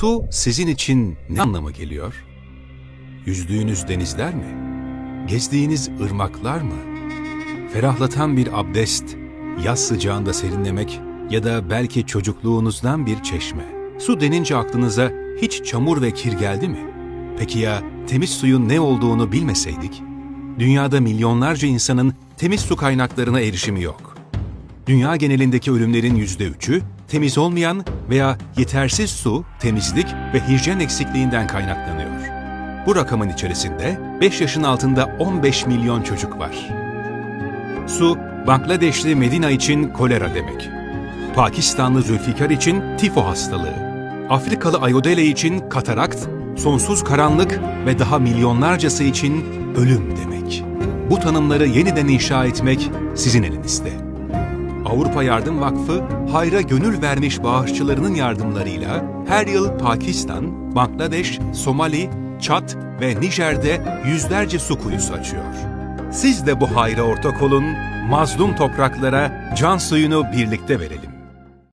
Su sizin için ne anlama geliyor? Yüzdüğünüz denizler mi? Gezdiğiniz ırmaklar mı? Ferahlatan bir abdest, yaz sıcağında serinlemek ya da belki çocukluğunuzdan bir çeşme. Su denince aklınıza hiç çamur ve kir geldi mi? Peki ya temiz suyun ne olduğunu bilmeseydik? Dünyada milyonlarca insanın temiz su kaynaklarına erişimi yok. Dünya genelindeki ölümlerin %3'ü temiz olmayan veya yetersiz su, temizlik ve hijyen eksikliğinden kaynaklanıyor. Bu rakamın içerisinde 5 yaşın altında 15 milyon çocuk var. Su, Bangladeşli Medina için kolera demek. Pakistanlı Zülfikar için tifo hastalığı. Afrikalı Ayodele için katarakt, sonsuz karanlık ve daha milyonlarcası için ölüm demek. Bu tanımları yeniden inşa etmek sizin elinizde. Avrupa Yardım Vakfı, hayra gönül vermiş bağışçılarının yardımlarıyla her yıl Pakistan, Bangladeş, Somali, Çat ve Nijer'de yüzlerce su kuyusu açıyor. Siz de bu hayra ortak olun, mazlum topraklara can suyunu birlikte verelim.